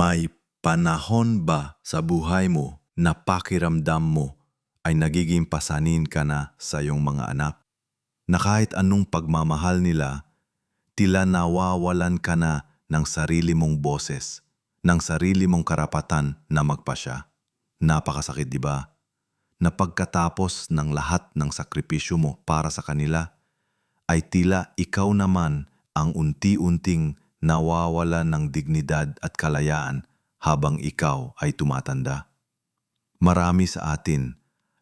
May panahon ba sa buhay mo na pakiramdam mo ay nagiging pasanin ka na sa iyong mga anak? Na kahit anong pagmamahal nila, tila nawawalan ka na ng sarili mong boses, ng sarili mong karapatan na magpasya. Napakasakit, di ba? Na pagkatapos ng lahat ng sakripisyo mo para sa kanila, ay tila ikaw naman ang unti-unting nawawala ng dignidad at kalayaan habang ikaw ay tumatanda. Marami sa atin,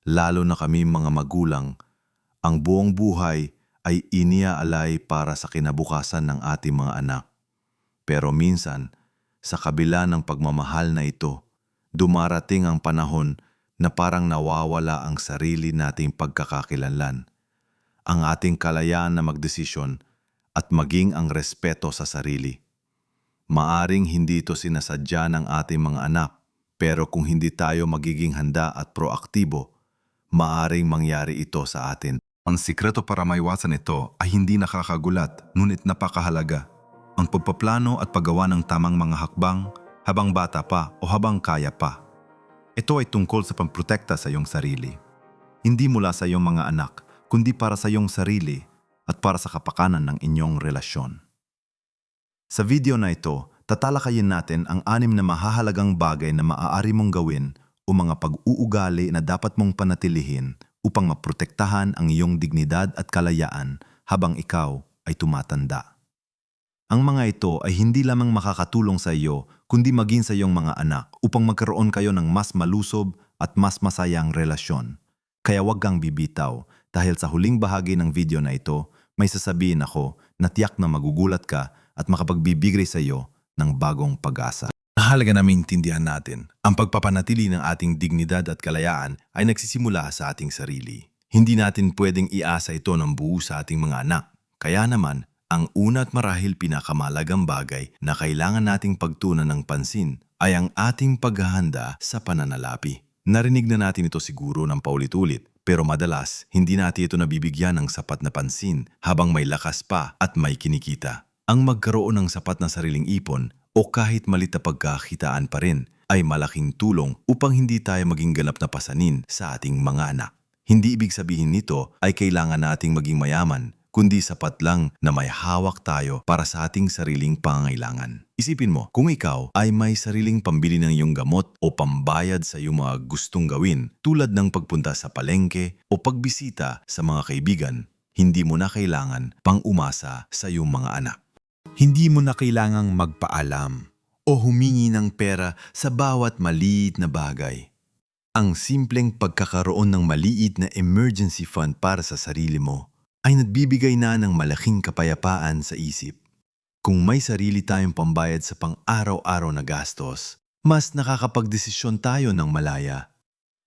lalo na kami mga magulang, ang buong buhay ay iniaalay para sa kinabukasan ng ating mga anak. Pero minsan, sa kabila ng pagmamahal na ito, dumarating ang panahon na parang nawawala ang sarili nating pagkakakilanlan. Ang ating kalayaan na magdesisyon at maging ang respeto sa sarili. Maaring hindi ito sinasadya ng ating mga anak, pero kung hindi tayo magiging handa at proaktibo, maaring mangyari ito sa atin. Ang sikreto para maiwasan ito ay hindi nakakagulat, ngunit napakahalaga. Ang pagpaplano at paggawa ng tamang mga hakbang habang bata pa o habang kaya pa. Ito ay tungkol sa pamprotekta sa iyong sarili. Hindi mula sa iyong mga anak, kundi para sa iyong sarili at para sa kapakanan ng inyong relasyon. Sa video na ito, tatalakayin natin ang anim na mahahalagang bagay na maaari mong gawin o mga pag-uugali na dapat mong panatilihin upang maprotektahan ang iyong dignidad at kalayaan habang ikaw ay tumatanda. Ang mga ito ay hindi lamang makakatulong sa iyo kundi maging sa iyong mga anak upang magkaroon kayo ng mas malusob at mas masayang relasyon. Kaya huwag kang bibitaw dahil sa huling bahagi ng video na ito, may sasabihin ako na tiyak na magugulat ka at makapagbibigay sa iyo ng bagong pag-asa. Mahalaga na maintindihan natin, ang pagpapanatili ng ating dignidad at kalayaan ay nagsisimula sa ating sarili. Hindi natin pwedeng iasa ito ng buo sa ating mga anak. Kaya naman, ang una at marahil pinakamalagang bagay na kailangan nating pagtunan ng pansin ay ang ating paghahanda sa pananalapi. Narinig na natin ito siguro ng paulit-ulit, pero madalas hindi natin ito nabibigyan ng sapat na pansin habang may lakas pa at may kinikita. Ang magkaroon ng sapat na sariling ipon o kahit malit na pagkakitaan pa rin ay malaking tulong upang hindi tayo maging ganap na pasanin sa ating mga anak. Hindi ibig sabihin nito ay kailangan nating maging mayaman, kundi sapat lang na may hawak tayo para sa ating sariling pangangailangan. Isipin mo, kung ikaw ay may sariling pambili ng iyong gamot o pambayad sa iyong mga gustong gawin tulad ng pagpunta sa palengke o pagbisita sa mga kaibigan, hindi mo na kailangan pang umasa sa iyong mga anak. Hindi mo na kailangang magpaalam o humingi ng pera sa bawat maliit na bagay. Ang simpleng pagkakaroon ng maliit na emergency fund para sa sarili mo ay nagbibigay na ng malaking kapayapaan sa isip. Kung may sarili tayong pambayad sa pang-araw-araw na gastos, mas nakakapagdesisyon tayo ng malaya.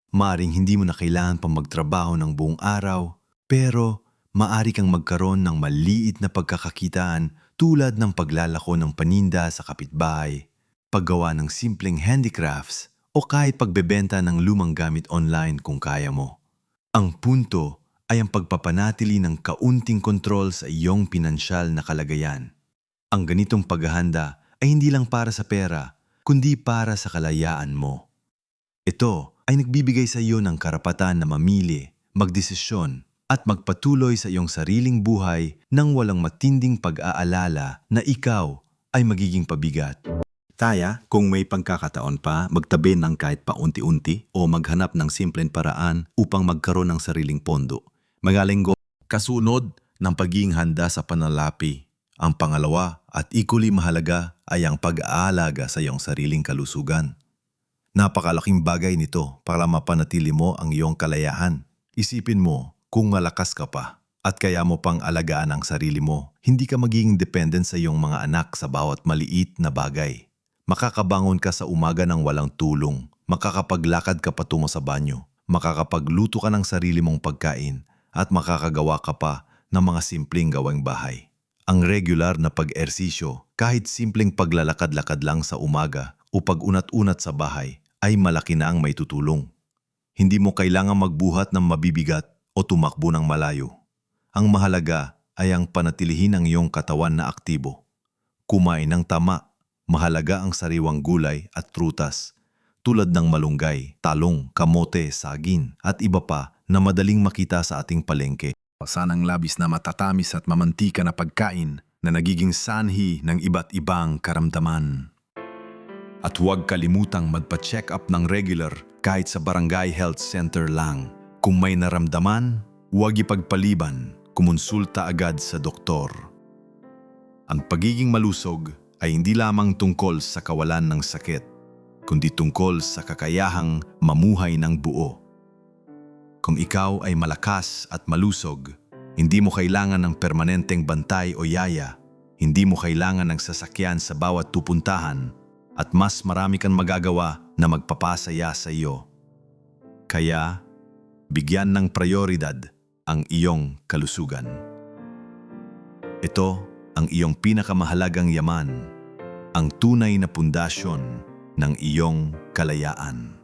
Maaring hindi mo na kailangan pang magtrabaho ng buong araw, pero maari kang magkaroon ng maliit na pagkakakitaan tulad ng paglalako ng paninda sa kapitbahay, paggawa ng simpleng handicrafts, o kahit pagbebenta ng lumang gamit online kung kaya mo. Ang punto ay ang pagpapanatili ng kaunting kontrol sa iyong pinansyal na kalagayan. Ang ganitong paghahanda ay hindi lang para sa pera, kundi para sa kalayaan mo. Ito ay nagbibigay sa iyo ng karapatan na mamili, magdesisyon, at magpatuloy sa iyong sariling buhay nang walang matinding pag-aalala na ikaw ay magiging pabigat. Taya, kung may pagkakataon pa, magtabi ng kahit paunti-unti o maghanap ng simpleng paraan upang magkaroon ng sariling pondo. Magaling go. Kasunod ng pagiging handa sa panalapi. Ang pangalawa at equally mahalaga ay ang pag-aalaga sa iyong sariling kalusugan. Napakalaking bagay nito para mapanatili mo ang iyong kalayaan. Isipin mo, kung malakas ka pa at kaya mo pang alagaan ang sarili mo, hindi ka magiging dependent sa iyong mga anak sa bawat maliit na bagay. Makakabangon ka sa umaga ng walang tulong, makakapaglakad ka patungo sa banyo, makakapagluto ka ng sarili mong pagkain, at makakagawa ka pa ng mga simpleng gawang bahay. Ang regular na pag-ersisyo, kahit simpleng paglalakad-lakad lang sa umaga o pag-unat-unat sa bahay, ay malaki na ang may tutulong. Hindi mo kailangang magbuhat ng mabibigat o tumakbo ng malayo. Ang mahalaga ay ang panatilihin ang iyong katawan na aktibo. Kumain ng tama, mahalaga ang sariwang gulay at prutas tulad ng malunggay, talong, kamote, saging at iba pa na madaling makita sa ating palengke. Sanang labis na matatamis at mamantika na pagkain na nagiging sanhi ng iba't ibang karamdaman. At huwag kalimutang magpa-check up ng regular kahit sa barangay health center lang. Kung may naramdaman, huwag ipagpaliban, kumonsulta agad sa doktor. Ang pagiging malusog ay hindi lamang tungkol sa kawalan ng sakit, kundi tungkol sa kakayahang mamuhay ng buo. Kung ikaw ay malakas at malusog, hindi mo kailangan ng permanenteng bantay o yaya, hindi mo kailangan ng sasakyan sa bawat tupuntahan, at mas marami kang magagawa na magpapasaya sa iyo. Kaya, bigyan ng prioridad ang iyong kalusugan. Ito ang iyong pinakamahalagang yaman, ang tunay na pundasyon ng iyong kalayaan.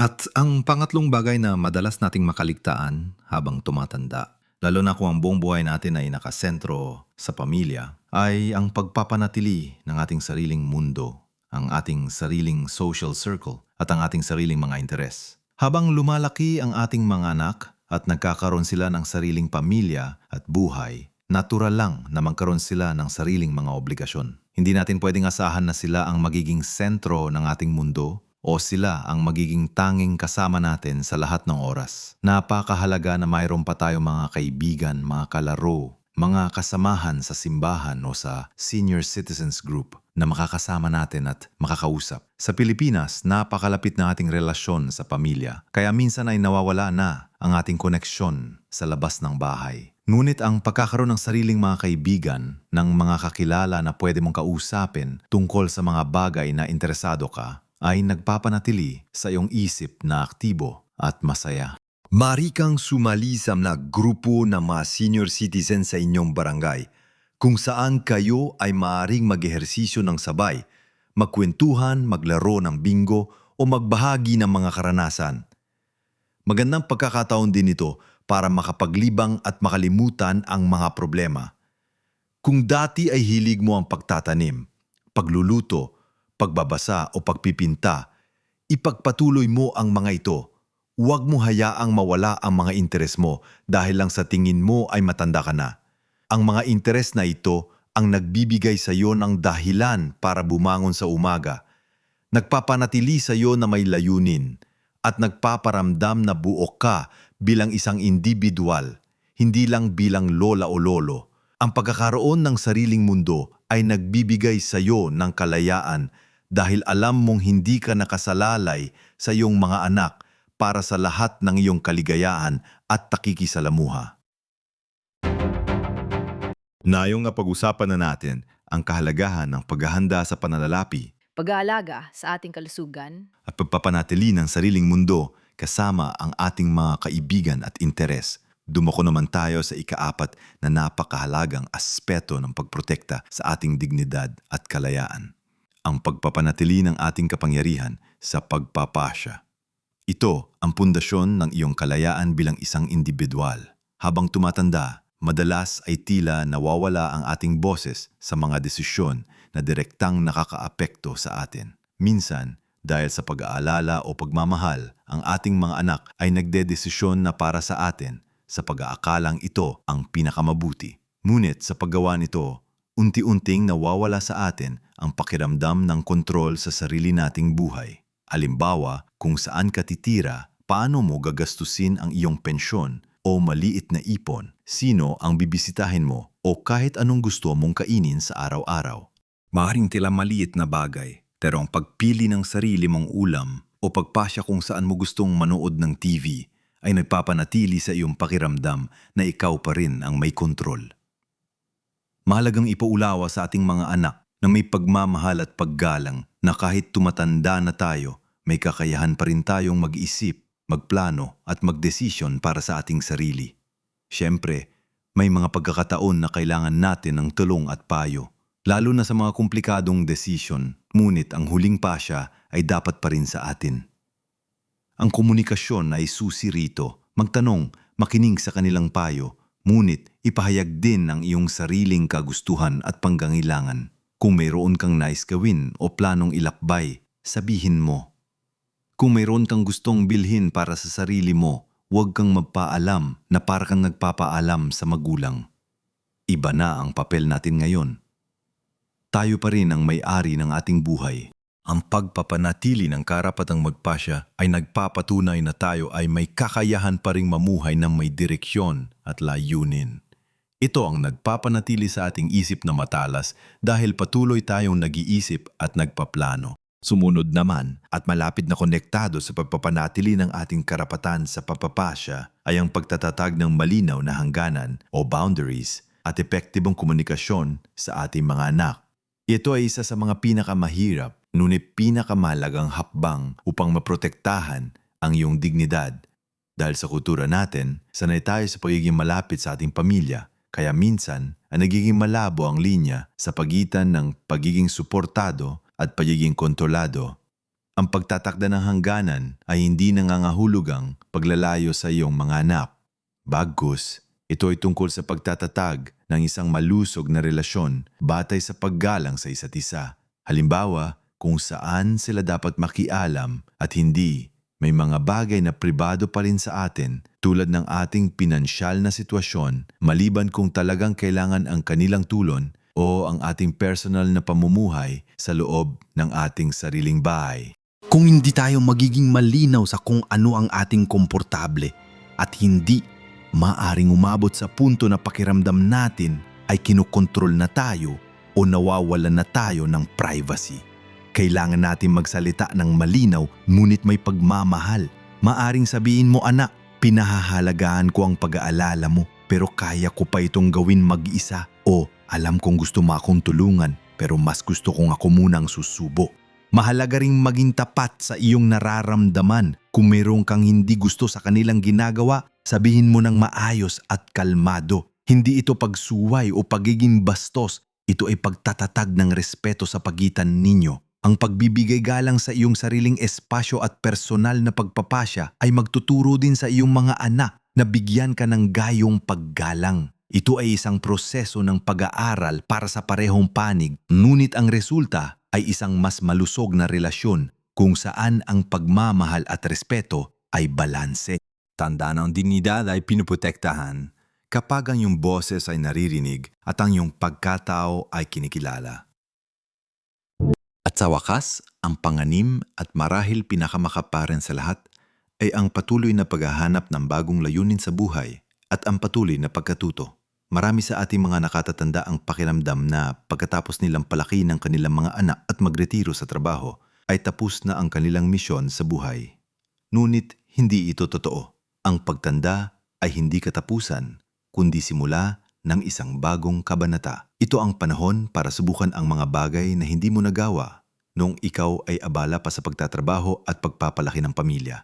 At ang pangatlong bagay na madalas nating makaligtaan habang tumatanda, lalo na kung ang buong buhay natin ay nakasentro sa pamilya, ay ang pagpapanatili ng ating sariling mundo, ang ating sariling social circle at ang ating sariling mga interes. Habang lumalaki ang ating mga anak at nagkakaroon sila ng sariling pamilya at buhay, natural lang na magkaroon sila ng sariling mga obligasyon. Hindi natin pwedeng asahan na sila ang magiging sentro ng ating mundo o sila ang magiging tanging kasama natin sa lahat ng oras. Napakahalaga na mayroon pa tayong mga kaibigan, mga kalaro, mga kasamahan sa simbahan o sa senior citizens group na makakasama natin at makakausap. Sa Pilipinas, napakalapit ng ating relasyon sa pamilya, kaya minsan ay nawawala na ang ating koneksyon sa labas ng bahay. Ngunit ang pagkakaroon ng sariling mga kaibigan, ng mga kakilala na pwede mong kausapin tungkol sa mga bagay na interesado ka, ay nagpapanatili sa iyong isip na aktibo at masaya. Mari kang sumali sa mga grupo ng mga senior citizen sa inyong barangay kung saan kayo ay maaring mag-ehersisyo ng sabay, magkwentuhan, maglaro ng bingo o magbahagi ng mga karanasan. Magandang pagkakataon din ito para makapaglibang at makalimutan ang mga problema. Kung dati ay hilig mo ang pagtatanim, pagluluto, pagbabasa o pagpipinta, ipagpatuloy mo ang mga ito. Huwag mo hayaang mawala ang mga interes mo dahil lang sa tingin mo ay matanda ka na. Ang mga interes na ito ang nagbibigay sa iyo ng dahilan para bumangon sa umaga. Nagpapanatili sa iyo na may layunin at nagpaparamdam na buo ka bilang isang individual, hindi lang bilang lola o lolo. Ang pagkakaroon ng sariling mundo ay nagbibigay sa iyo ng kalayaan dahil alam mong hindi ka nakasalalay sa iyong mga anak para sa lahat ng iyong kaligayahan at takikisalamuha. Nayong nga pag-usapan na natin ang kahalagahan ng paghahanda sa pananalapi pag-aalaga sa ating kalusugan, at pagpapanatili ng sariling mundo kasama ang ating mga kaibigan at interes. Dumako naman tayo sa ikaapat na napakahalagang aspeto ng pagprotekta sa ating dignidad at kalayaan. Ang pagpapanatili ng ating kapangyarihan sa pagpapasya. Ito ang pundasyon ng iyong kalayaan bilang isang individual. Habang tumatanda, madalas ay tila nawawala ang ating boses sa mga desisyon na direktang nakakaapekto sa atin. Minsan, dahil sa pag-aalala o pagmamahal, ang ating mga anak ay nagdedesisyon na para sa atin sa pag-aakalang ito ang pinakamabuti. Ngunit sa paggawa nito, unti-unting nawawala sa atin ang pakiramdam ng kontrol sa sarili nating buhay. Alimbawa, kung saan ka titira, paano mo gagastusin ang iyong pensyon o maliit na ipon, sino ang bibisitahin mo o kahit anong gusto mong kainin sa araw-araw. Maaring tila maliit na bagay, pero ang pagpili ng sarili mong ulam o pagpasya kung saan mo gustong manood ng TV ay nagpapanatili sa iyong pakiramdam na ikaw pa rin ang may kontrol. Mahalagang ipaulawa sa ating mga anak na may pagmamahal at paggalang na kahit tumatanda na tayo, may kakayahan pa rin tayong mag-isip, magplano at magdesisyon para sa ating sarili. Siyempre, may mga pagkakataon na kailangan natin ng tulong at payo lalo na sa mga komplikadong desisyon, ngunit ang huling pasya ay dapat pa rin sa atin. Ang komunikasyon ay susi rito, magtanong, makinig sa kanilang payo, Ngunit ipahayag din ang iyong sariling kagustuhan at pangangailangan. Kung mayroon kang nais gawin o planong ilakbay, sabihin mo. Kung mayroon kang gustong bilhin para sa sarili mo, huwag kang magpaalam na para kang nagpapaalam sa magulang. Iba na ang papel natin ngayon. Tayo pa rin ang may-ari ng ating buhay. Ang pagpapanatili ng karapatang magpasya ay nagpapatunay na tayo ay may kakayahan pa ring mamuhay ng may direksyon at layunin. Ito ang nagpapanatili sa ating isip na matalas dahil patuloy tayong nag-iisip at nagpaplano. Sumunod naman at malapit na konektado sa pagpapanatili ng ating karapatan sa papapasya ay ang pagtatatag ng malinaw na hangganan o boundaries at epektibong komunikasyon sa ating mga anak. Ito ay isa sa mga pinakamahirap ngunit pinakamalagang hakbang upang maprotektahan ang iyong dignidad. Dahil sa kultura natin, sanay tayo sa pagiging malapit sa ating pamilya, kaya minsan ay nagiging malabo ang linya sa pagitan ng pagiging suportado at pagiging kontrolado. Ang pagtatakda ng hangganan ay hindi nangangahulugang paglalayo sa iyong mga anak. Bagkus, ito ay tungkol sa pagtatatag ng isang malusog na relasyon batay sa paggalang sa isa't isa. Halimbawa, kung saan sila dapat makialam at hindi, may mga bagay na pribado pa rin sa atin tulad ng ating pinansyal na sitwasyon maliban kung talagang kailangan ang kanilang tulon o ang ating personal na pamumuhay sa loob ng ating sariling bahay. Kung hindi tayo magiging malinaw sa kung ano ang ating komportable at hindi, maaring umabot sa punto na pakiramdam natin ay kinukontrol na tayo o nawawalan na tayo ng privacy. Kailangan natin magsalita ng malinaw ngunit may pagmamahal. Maaring sabihin mo anak, pinahahalagaan ko ang pag-aalala mo pero kaya ko pa itong gawin mag-isa o alam kong gusto mo akong tulungan pero mas gusto kong ako munang susubo. Mahalaga ring maging tapat sa iyong nararamdaman. Kung mayroong kang hindi gusto sa kanilang ginagawa, sabihin mo ng maayos at kalmado. Hindi ito pagsuway o pagiging bastos. Ito ay pagtatatag ng respeto sa pagitan ninyo. Ang pagbibigay galang sa iyong sariling espasyo at personal na pagpapasya ay magtuturo din sa iyong mga anak na bigyan ka ng gayong paggalang. Ito ay isang proseso ng pag-aaral para sa parehong panig, ngunit ang resulta ay isang mas malusog na relasyon kung saan ang pagmamahal at respeto ay balanse. Tanda ng dignidad ay pinuprotektahan kapag ang iyong boses ay naririnig at ang iyong pagkatao ay kinikilala. At sa wakas, ang panganim at marahil pinakamakaparan sa lahat ay ang patuloy na paghahanap ng bagong layunin sa buhay at ang patuloy na pagkatuto. Marami sa ating mga nakatatanda ang pakiramdam na pagkatapos nilang palaki ng kanilang mga anak at magretiro sa trabaho, ay tapos na ang kanilang misyon sa buhay. Ngunit hindi ito totoo. Ang pagtanda ay hindi katapusan, kundi simula ng isang bagong kabanata. Ito ang panahon para subukan ang mga bagay na hindi mo nagawa noong ikaw ay abala pa sa pagtatrabaho at pagpapalaki ng pamilya.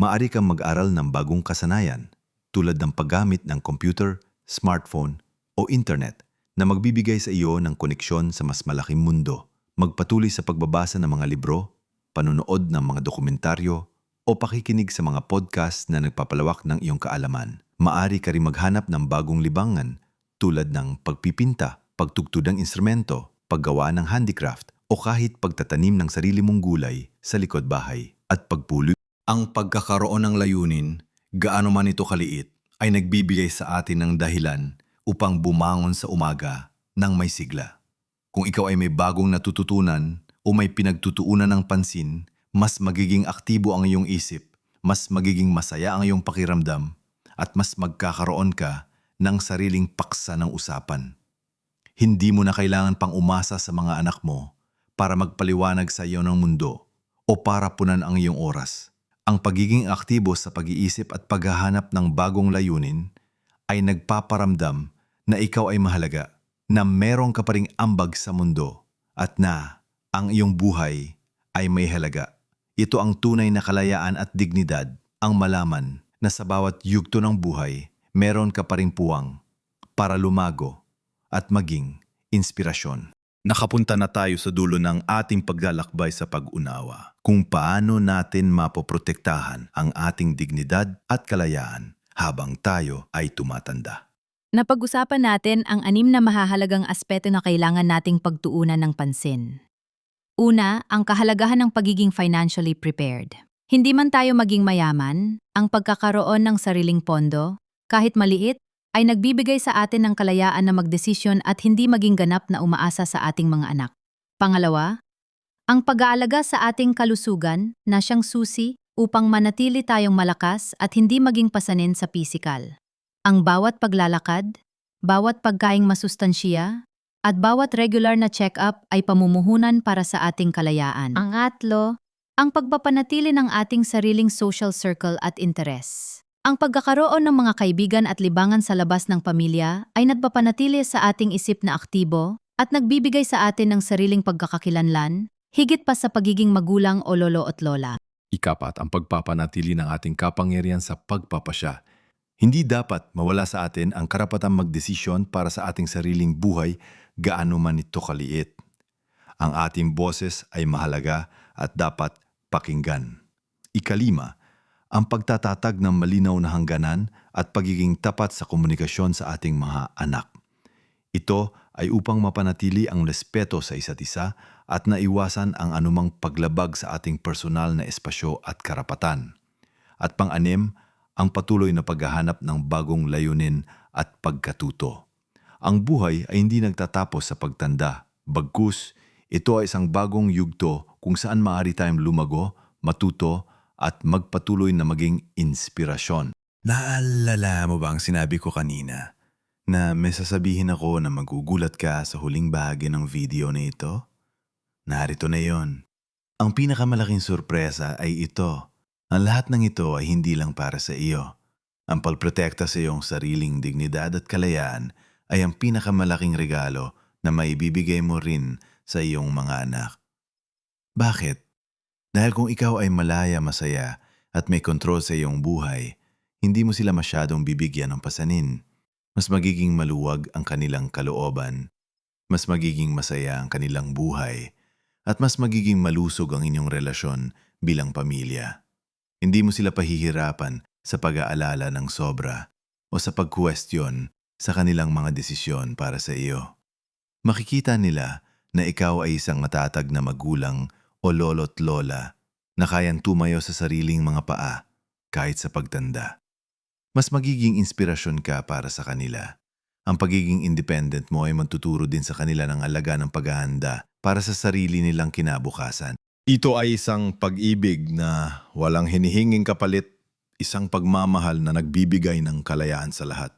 Maari kang mag-aral ng bagong kasanayan tulad ng paggamit ng computer, smartphone o internet na magbibigay sa iyo ng koneksyon sa mas malaking mundo. Magpatuloy sa pagbabasa ng mga libro, panonood ng mga dokumentaryo o pakikinig sa mga podcast na nagpapalawak ng iyong kaalaman. Maari ka rin maghanap ng bagong libangan tulad ng pagpipinta, pagtugtog ng instrumento, paggawa ng handicraft o kahit pagtatanim ng sarili mong gulay sa likod bahay at pagpuloy. Ang pagkakaroon ng layunin, gaano man ito kaliit, ay nagbibigay sa atin ng dahilan upang bumangon sa umaga ng may sigla. Kung ikaw ay may bagong natututunan o may pinagtutuunan ng pansin, mas magiging aktibo ang iyong isip, mas magiging masaya ang iyong pakiramdam, at mas magkakaroon ka ng sariling paksa ng usapan. Hindi mo na kailangan pang umasa sa mga anak mo para magpaliwanag sa iyo ng mundo o para punan ang iyong oras. Ang pagiging aktibo sa pag-iisip at paghahanap ng bagong layunin ay nagpaparamdam na ikaw ay mahalaga, na meron ka pa ring ambag sa mundo at na ang iyong buhay ay may halaga. Ito ang tunay na kalayaan at dignidad, ang malaman na sa bawat yugto ng buhay, meron ka pa ring puwang para lumago at maging inspirasyon. Nakapunta na tayo sa dulo ng ating paglalakbay sa pag-unawa kung paano natin mapoprotektahan ang ating dignidad at kalayaan habang tayo ay tumatanda. Napag-usapan natin ang anim na mahahalagang aspeto na kailangan nating pagtuunan ng pansin. Una, ang kahalagahan ng pagiging financially prepared. Hindi man tayo maging mayaman, ang pagkakaroon ng sariling pondo, kahit maliit, ay nagbibigay sa atin ng kalayaan na magdesisyon at hindi maging ganap na umaasa sa ating mga anak. Pangalawa, ang pag-aalaga sa ating kalusugan na siyang susi upang manatili tayong malakas at hindi maging pasanin sa pisikal. Ang bawat paglalakad, bawat pagkaing masustansya, at bawat regular na check-up ay pamumuhunan para sa ating kalayaan. Ang atlo, ang pagpapanatili ng ating sariling social circle at interes. Ang pagkakaroon ng mga kaibigan at libangan sa labas ng pamilya ay nagpapanatili sa ating isip na aktibo at nagbibigay sa atin ng sariling pagkakakilanlan, higit pa sa pagiging magulang o lolo at lola. Ikapat ang pagpapanatili ng ating kapangyarihan sa pagpapasya. Hindi dapat mawala sa atin ang karapatang magdesisyon para sa ating sariling buhay gaano man ito kaliit. Ang ating boses ay mahalaga at dapat pakinggan. Ikalima, ang pagtatatag ng malinaw na hangganan at pagiging tapat sa komunikasyon sa ating mga anak. Ito ay upang mapanatili ang respeto sa isa't isa at naiwasan ang anumang paglabag sa ating personal na espasyo at karapatan. At pang-anim, ang patuloy na paghahanap ng bagong layunin at pagkatuto. Ang buhay ay hindi nagtatapos sa pagtanda. Bagkus, ito ay isang bagong yugto kung saan maaari tayong lumago, matuto, at magpatuloy na maging inspirasyon. Naalala mo ba ang sinabi ko kanina na may sasabihin ako na magugulat ka sa huling bahagi ng video na ito? Narito na yon. Ang pinakamalaking sorpresa ay ito. Ang lahat ng ito ay hindi lang para sa iyo. Ang pagprotekta sa iyong sariling dignidad at kalayaan ay ang pinakamalaking regalo na maibibigay mo rin sa iyong mga anak. Bakit? Dahil kung ikaw ay malaya, masaya at may kontrol sa iyong buhay, hindi mo sila masyadong bibigyan ng pasanin. Mas magiging maluwag ang kanilang kalooban, mas magiging masaya ang kanilang buhay, at mas magiging malusog ang inyong relasyon bilang pamilya. Hindi mo sila pahihirapan sa pag-aalala ng sobra o sa pag-question sa kanilang mga desisyon para sa iyo. Makikita nila na ikaw ay isang matatag na magulang o lolo't lola na kayang tumayo sa sariling mga paa kahit sa pagtanda. Mas magiging inspirasyon ka para sa kanila. Ang pagiging independent mo ay magtuturo din sa kanila ng alaga ng paghahanda para sa sarili nilang kinabukasan. Ito ay isang pag-ibig na walang hinihinging kapalit, isang pagmamahal na nagbibigay ng kalayaan sa lahat.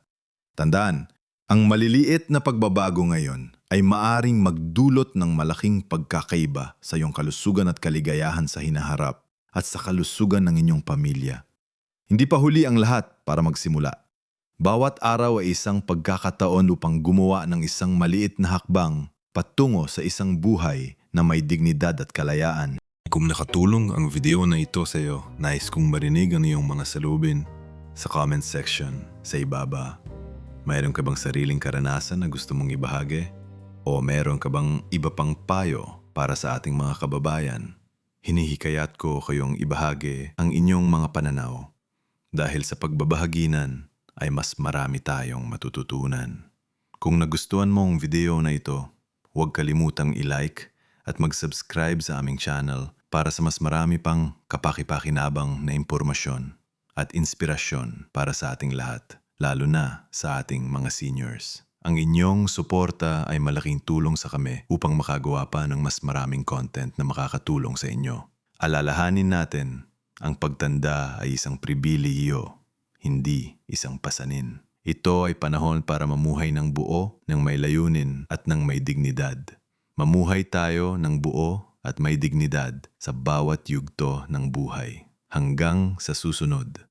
Tandaan, ang maliliit na pagbabago ngayon ay maaring magdulot ng malaking pagkakaiba sa iyong kalusugan at kaligayahan sa hinaharap at sa kalusugan ng inyong pamilya. Hindi pa huli ang lahat para magsimula. Bawat araw ay isang pagkakataon upang gumawa ng isang maliit na hakbang patungo sa isang buhay na may dignidad at kalayaan. Kung nakatulong ang video na ito sa iyo, nais kong marinig ang iyong mga salubin sa comment section sa ibaba. Mayroon ka bang sariling karanasan na gusto mong ibahagi? O meron ka bang iba pang payo para sa ating mga kababayan? Hinihikayat ko kayong ibahagi ang inyong mga pananaw dahil sa pagbabahaginan ay mas marami tayong matututunan. Kung nagustuhan mo ang video na ito, huwag kalimutang i-like at mag-subscribe sa aming channel para sa mas marami pang kapaki-pakinabang na impormasyon at inspirasyon para sa ating lahat, lalo na sa ating mga seniors. Ang inyong suporta ay malaking tulong sa kami upang makagawa pa ng mas maraming content na makakatulong sa inyo. Alalahanin natin, ang pagtanda ay isang pribiliyo, hindi isang pasanin. Ito ay panahon para mamuhay ng buo, ng may layunin at ng may dignidad. Mamuhay tayo ng buo at may dignidad sa bawat yugto ng buhay. Hanggang sa susunod.